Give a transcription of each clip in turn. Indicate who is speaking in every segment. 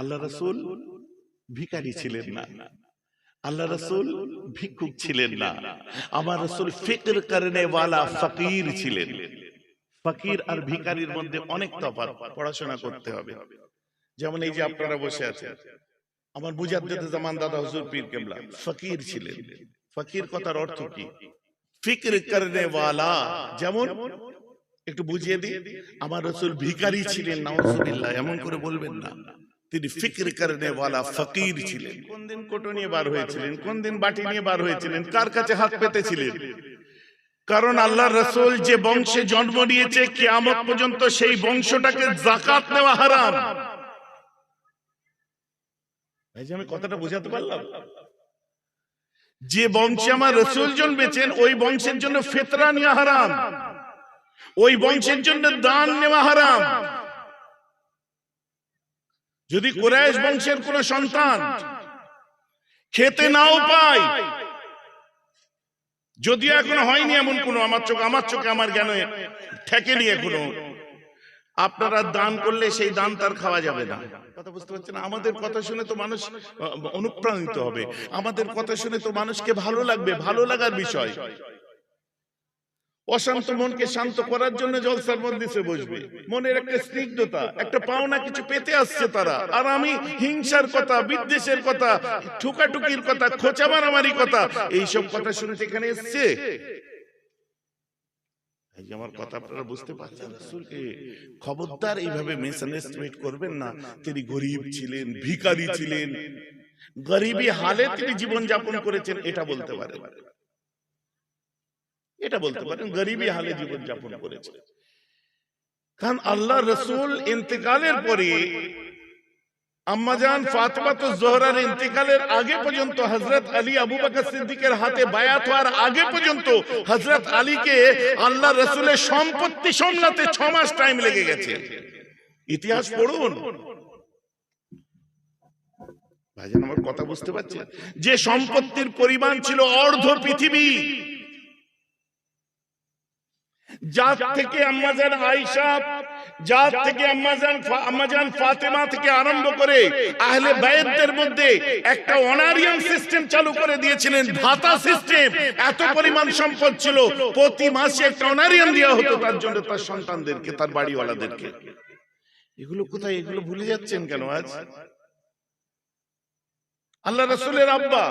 Speaker 1: আল্লাহ রসুল ভিখারি ছিলেন না। আল্লাহ রসুল ভিক্ষুক ছিলেন না। আমার রসুল ফিকর করনে ওয়ালা ফকির ছিলেন। ফকির আর ভিখারির মধ্যে অনেক তফাৎ, পড়াশোনা করতে হবে। যেমন এই যে আপনারা বসে আছেন। আমার মুজাদ্দেদ জামান দাদা হুজুর পীর কেবলা, ফকির ছিলেন। ফকির কথার অর্থ কি? ফিকর করনে ওয়ালা যেমন, একটু বুঝিয়ে দিই। আমার রসুল ভিখারি ছিলেন, নাউজুবিল্লাহ, এমন করে বলবেন না। তিনি ফিকর করনে ওয়ালা ফকির ছিলেন। কোন দিন কোটো নিয়ে বার হয়েছিলেন? কোন দিন বাটি নিয়ে বার হয়েছিলেন? কার কাছে হাত পেতেছিলেন? কারণ আল্লাহ রসুল যে বংশে জন্ম নিয়েছে কিয়ামত পর্যন্ত সেই বংশটাকে জাকাত নেওয়া হারাম। আমি কথাটা বোঝাতে পারলাম? যে বংশে আমার রসুল জন্মেছেন ওই বংশের জন্য ফেতরা নেওয়া হারাম। ওই বংশের জন্য দান নেওয়া হারাম। যদি কোরআশ বংশের কোন সন্তান খেতে নাও পায় যদিও এখনও হয়নি এমন কোন আমার চোখ আমার চোখে আমার জ্ঞানে ঠেকেনি এখনও। আপনারা দান করলে সেই দান তার খাওয়া যাবে না। কথা বুঝতে পারছেন আমাদের কথা শুনে তো মানুষ অনুপ্রাণিত হবে। আমাদের কথা শুনে তো মানুষকে ভালো লাগবে ভালো লাগার বিষয়। অশান্ত মনকে শান্ত করার জন্য জলসার মধ্যে বসবে। মনের একটা স্নিগ্ধতা একটা পাওনা কিছু পেতে আসছে তারা। আর আমি হিংসার কথা বিদ্বেষের কথা ঠুকাটুকির কথা খোঁচা মারামারি কথা এইসব কথা শুনতে এখানে এসছে। আমার কথা আপনারা বুঝতে পারছেন রাসূলকে খবরদার এইভাবে মিসআন্ডারস্ট্যান্ড করবেন না। তিনি গরিব ছিলেন ভিখারি ছিলেন গরিবী হালে তিনি জীবন যাপন করেছেন এটা বলতে পারেন। এটা বলতে পারেন গরিবী হালে জীবন যাপন করেছে। কারণ আল্লাহ রসুল ইন্তেকালের পরে আম্মাজান ফাতেমা তো জোহরার ইন্তেকালের আগে পর্যন্ত হযরত আলী আবু বকর সিদ্দিকের হাতে বায়াত হওয়ার আগে পর্যন্ত হযরত আলীকে আল্লাহ রসুলের সম্পত্তি সামলাতে ছ মাস টাইম লেগে গেছে। ইতিহাস পড়ুন। ভাইজান আমার কথা বুঝতে পারছেন? যে সম্পত্তির পরিমাণ ছিল অর্ধ পৃথিবী যার থেকে আম্মাজান আয়েশা, যার থেকে আম্মাজান আম্মাজান ফাতেমা থেকে আরম্ভ করে আহলে বাইতদের মধ্যে একটা অনারিয়াম সিস্টেম চালু করে দিয়েছিলেন, ভাতা সিস্টেম। এত পরিমাণ সম্পদ ছিল, প্রতি মাসে একটা অনারিয়াম দেওয়া হতো তার জন্য তার সন্তানদেরকে, তার বাড়িওয়ালাদেরকে। এগুলো কোথায়, এগুলো ভুলে যাচ্ছেন কেন আজ? আল্লাহ রসুলের আব্বা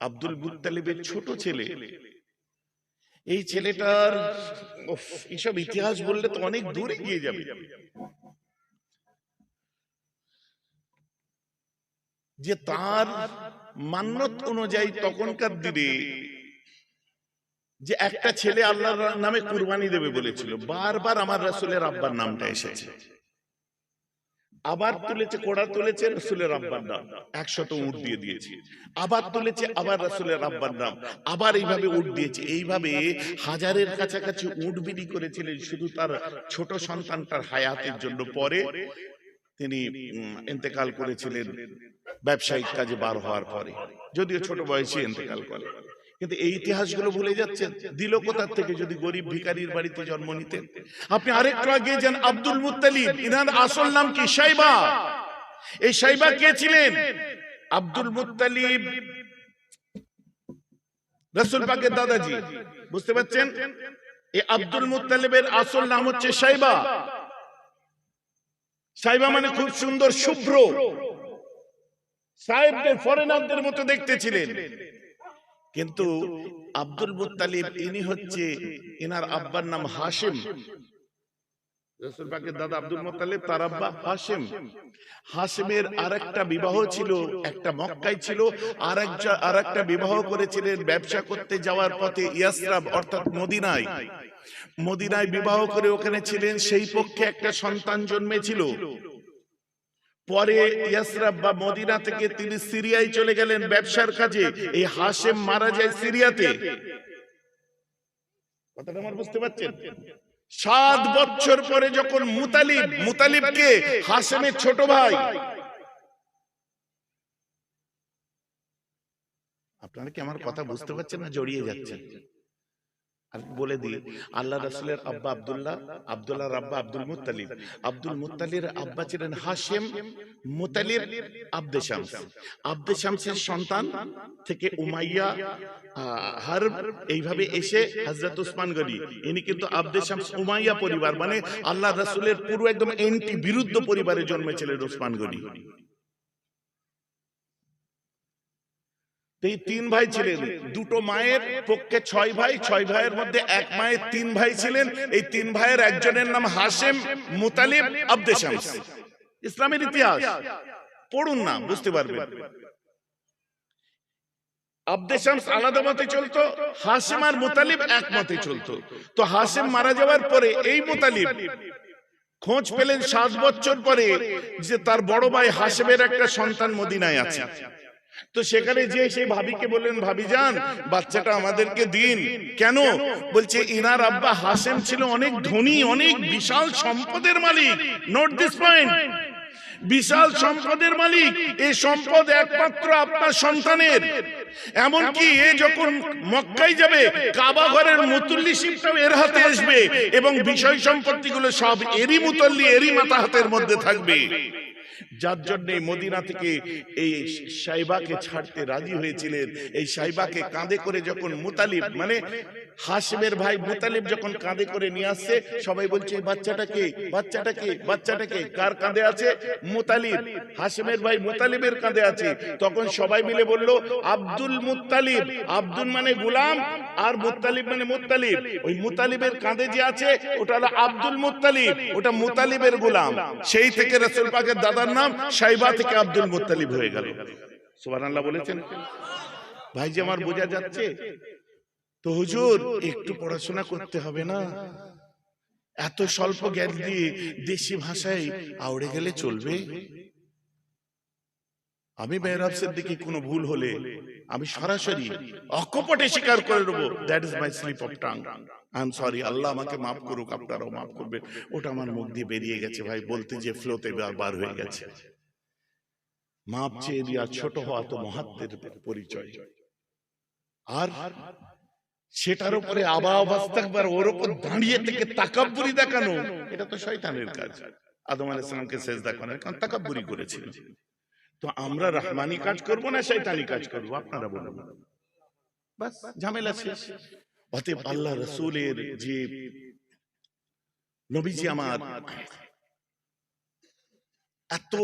Speaker 1: আব্দুল মুত্তালিবের ছোট ছেলে। এই ছেলেটার উফ, এইসব ইতিহাস বললে তো অনেক দূরে গিয়ে যাবে। যে তার মান্যত অনুযায়ী তখনকার দিনে যে একটা ছেলে আল্লাহর নামে কুরবানি দেবে বলেছিল। বারবার আমার রাসূলের আব্বার নামটা এসেছে। আবার তুলেছে কোড়া তুলেছে রসুলের আব্বার নাম। একশত উঠ দিয়ে দিয়েছে। আবার তুলেছে আবার রসুলের আব্বার নাম। আবার এইভাবে উঠ দিয়েছে। এইভাবে হাজারের কাছাকাছি উঠ বিলি করেছিলেন শুধু তার ছোট সন্তানটার হায়াতের জন্য পরে তিনি ইন্তেকাল করেছিলেন ব্যবসায়িক কাজে বার হওয়ার পরে। যদিও ছোট বয়সে ইন্তেকাল করে। কিন্তু এই ইতিহাসগুলো ভুলে যাচ্ছেন। দিল কোথার থেকে যদি গরিব ভিখারির বাড়িতে জন্ম নিতেন। আপনি আরেকটু আগে যান, আব্দুল মুত্তালিব। ইনার আসল নাম কি? সাইবা। এই সাইবা কে ছিলেন? Abdul Muttalib. রসুল পাকের দাদাজি। বুঝতে পারছেন? এই আব্দুল মুত্তালিবের আসল নাম হচ্ছে সাইবা। সাইবা মানে খুব সুন্দর, শুভ্র। সাহেবদের ফরেনারদের মতো দেখতে ছিলেন। কিন্তু আব্দুল মুত্তালিব ইনি হচ্ছে এনার আব্বার নাম পাকের দাদা আব্দুল তার আব্বা হাশিম। হাশিমের আরেকটা বিবাহ ছিল একটা মক্কায় ছিল আরেকটা আরেকটা বিবাহ করেছিলেন ব্যবসা করতে যাওয়ার পথে ইয়াসরাব অর্থাৎ মদিনায়। মদিনায়। বিবাহ করে ওখানে ছিলেন সেই পক্ষে একটা সন্তান জন্মেছিল। পরে ইয়াসরাব বা মদিনা থেকে তিনি সিরিয়ায় চলে গেলেন ব্যবসার কাজে। এই হাশেম মারা যায় সিরিয়াতে। কথাটা আমার বুঝতে পারছেন? সাত বছর পরে যখন মুতালিব, মুতালিবকে হাসেমের ছোট ভাই। আপনারা কি আমার কথা বুঝতে পারছেন না? জড়িয়ে যাচ্ছেন। বলে দিই আল্লাহ রাসুলের আব্বা আব্দুল্লাহ আব্দুল্লাহ আব্বা আব্দুল মুত্তালিব। আব্দুল মুত্তালির আব্বা ছিলেন মুতালির আব্দে শামস। আব্দে শামসের সন্তান থেকে উমাইয়া আহ, এইভাবে এসে হযরত উসমান গনি। ইনি কিন্তু আব্দে শামস উমাইয়া পরিবার। মানে আল্লাহ রাসূলের পুরো একদম এন্টি বিরুদ্ধ পরিবারে জন্মেছিলেন উসমান গনি। এই তিন ভাই ছিলেন। দুটো মায়ের পক্ষে ছয় ভাই, ছয় ভাইয়ের মধ্যে এক মায়ের তিন ভাই ছিলেন। এই তিন ভাইয়ের একজনের নাম হাশেম মুতালিব আব্দে ইসলামের ইতিহাস। পড়ুন না, বুঝতে পারবেন। আব্দে আলাদা মতে চলতো হাসেম আর মুতালিব এক মতে চলতো। তো হাসেম মারা যাওয়ার পরে এই মুতালিব খোঁজ পেলেন সাত বছর পরে যে তার বড় ভাই হাসেমের একটা সন্তান মদিনায় আছে। তো সেখানে যে সেই ভাবিকে বললেন ভাবি যান বাচ্চাটা আমাদেরকে দিন। কেন? বলছে ইনার আব্বা হাসেম ছিল অনেক ধনী অনেক বিশাল সম্পদের মালিক। নোট দিস পয়েন্ট বিশাল সম্পদের মালিক। এই সম্পদ একমাত্র আপনার সন্তানের। এমনকি এ যখন মক্কায় যাবে কাবা ঘরের মুতুল্লি শিবটাও এর হাতে আসবে এবং বিষয় সম্পত্তিগুলো সব এরই মুতল্লি এরই মাথা হাতের মধ্যে থাকবে। যার জন্য মদিনা থেকে এই সাইবাকে ছাড়তে রাজি হয়েছিলেন। এই সাইবাকে কাঁধে করে যখন মুতালিব মানে হাসিমের ভাই মুতালিব যখন কাঁধে করে নিয়ে আসছে সবাই বলছে বাচ্চাটাকে বাচ্চাটাকে বাচ্চাটাকে কার কাঁধে আছে? মুতালিব। হাসিমের ভাই মুতালিবের কাঁধে আছে। তখন সবাই মিলে বলল আব্দুল মুত্তালিব আব্দুল মানে গুলাম আর মুত্তালিব মানে মুত্তালিব ওই মুতালিবের কাঁধে যে আছে ওটা হলো আব্দুল মুত্তালিব ওটা মুতালিবের গুলাম। সেই থেকে রাসূল পাকের দাদার নাম সাইবা থেকে আব্দুল মোতালিব হয়ে গেল। সুবাহ বলেছেন। ভাই যে আমার বোঝা যাচ্ছে তো হুজুর, একটু পড়াশোনা করতে হবে না। এত স্বল্প জ্ঞান দিয়ে দেশি ভাষায় আউড়ে গেলে চলবে? আমি মেহরাব দিকে কোনো ভুল হলে আমি সরাসরি অকপটে স্বীকার করে নেব। That is my slip of tongue I am sorry Allah আমাকে মাফ করুক আপনারাও মাফ করবেন। ওটা আমার মুখ দিয়ে বেরিয়ে গেছে ভাই বলতে যে ফ্লোতে বার হয়ে গেছে। মাপ চেয়ে ছোট হওয়া তো মহাত্মের পরিচয়। আর সেটার উপরে আবা অবস্থাকবার ওর উপর দাঁড়িয়ে থেকে তাকাব্বুরি দেখানো এটা তো শয়তানের কাজ। আদম আলাইহিস সালামকে সেজদা করার কারণ তাকাব্বুরি করেছিল। তো আমরা রহমানি কাজ করব না শয়তানি কাজ করব? আপনারা বলুন। বাস, ঝামেলা শেষ। অতএব আল্লাহ রসুলের যে নবীজি আমার, এত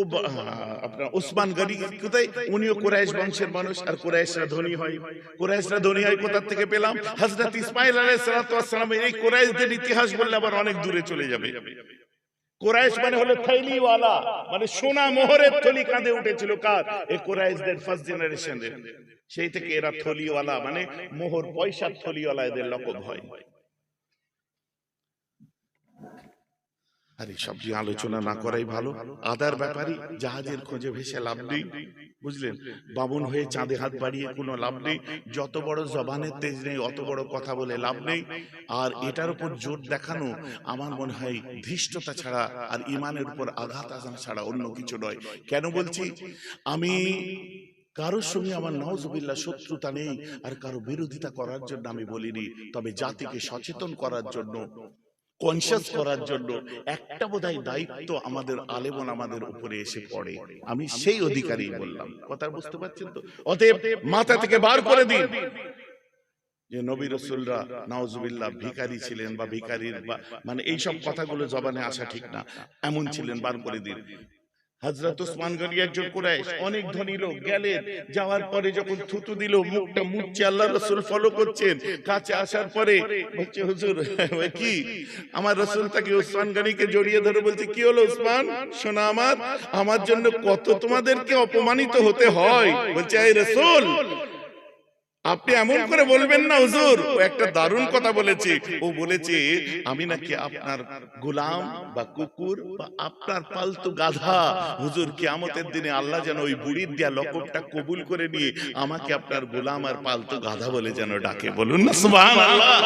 Speaker 1: আপনার ওসমান গনি কোথায়? উনিও কোরাইশ বংশের মানুষ, আর কোরাইশরা ধনী হয়। কোরাইশরা ধনী হয় কোথা থেকে পেলাম? হযরত ইসমাইল আলাইহিস এই কোরাইশদের ইতিহাস বললে আবার অনেক দূরে চলে যাবে। কোরাইশ মানে হলো থৈলিওয়ালা মানে সোনা মোহরের থলি কাঁধে উঠেছিল কার? এই কোরাইশদের ফার্স্ট জেনারেশনের সেই থেকে এরা থলিওয়ালা মানে মোহর পয়সার থলিওয়ালা এদের লকব হয়। আরে সব যে আলোচনা না করাই ভালো আদার ব্যাপারই জাহাজের খোঁজে ভেসে লাভ নেই বুঝলেন? হয়ে চাঁদে হাত বাড়িয়ে কোনো লাভ নেই যত বড় জবানের তেজ নেই অত বড় কথা বলে লাভ নেই। আর এটার উপর জোর দেখানো আমার মনে হয় ধৃষ্টতা ছাড়া আর ইমানের উপর আঘাত আনা ছাড়া অন্য কিছু নয়। কেন বলছি? আমি কারোর সঙ্গে আমার নওজবিল্লা শত্রুতা নেই আর কারও বিরোধিতা করার জন্য আমি বলিনি তবে জাতিকে সচেতন করার জন্য কনসিয়াস করার জন্য একটা বোধহয় দায়িত্ব আমাদের আলেমন আমাদের উপরে এসে পড়ে। আমি সেই অধিকারী বললাম। কথা বুঝতে পারছেন তো? অতএব মাথা থেকে বার করে দিন। যে নবী রসুলরা নওয়াজুবিল্লাহ ভিখারি ছিলেন বা ভিকারির বা মানে এইসব কথাগুলো জবানে আসা ঠিক না। এমন ছিলেন বার করে দিন। হজরত ওসমান গনি একজন কুরাইশ অনেক ধনী লোক গেলেন যাওয়ার পরে যখন থুতু দিল মুখটা মুখছে আল্লাহ রসুল ফলো করছেন। কাছে আসার পরে বলছে হুজুর কি? আমার রসুল তাকে ওসমান গনিকে জড়িয়ে ধরে বলছে কি হলো ওসমান? শোনা আমার আমার জন্য কত তোমাদেরকে অপমানিত হতে হয়? বলছে এই রসুল! আপনি এমন করে বলবেন না, হুজুর। ও একটা দারুণ কথা বলেছে। ও বলেছে, আমি নাকি আপনার গোলাম বা কুকুর বা আপনার পালতু গাধা। হুজুর, কিয়ামতের দিনে আল্লাহ যেন ওই বুড়ির দেয়া লকবটা কবুল করে নিয়ে আমাকে আপনার গোলাম আর পালতু গাধা বলে যেন ডাকে। বলুন না, সুবহানাল্লাহ।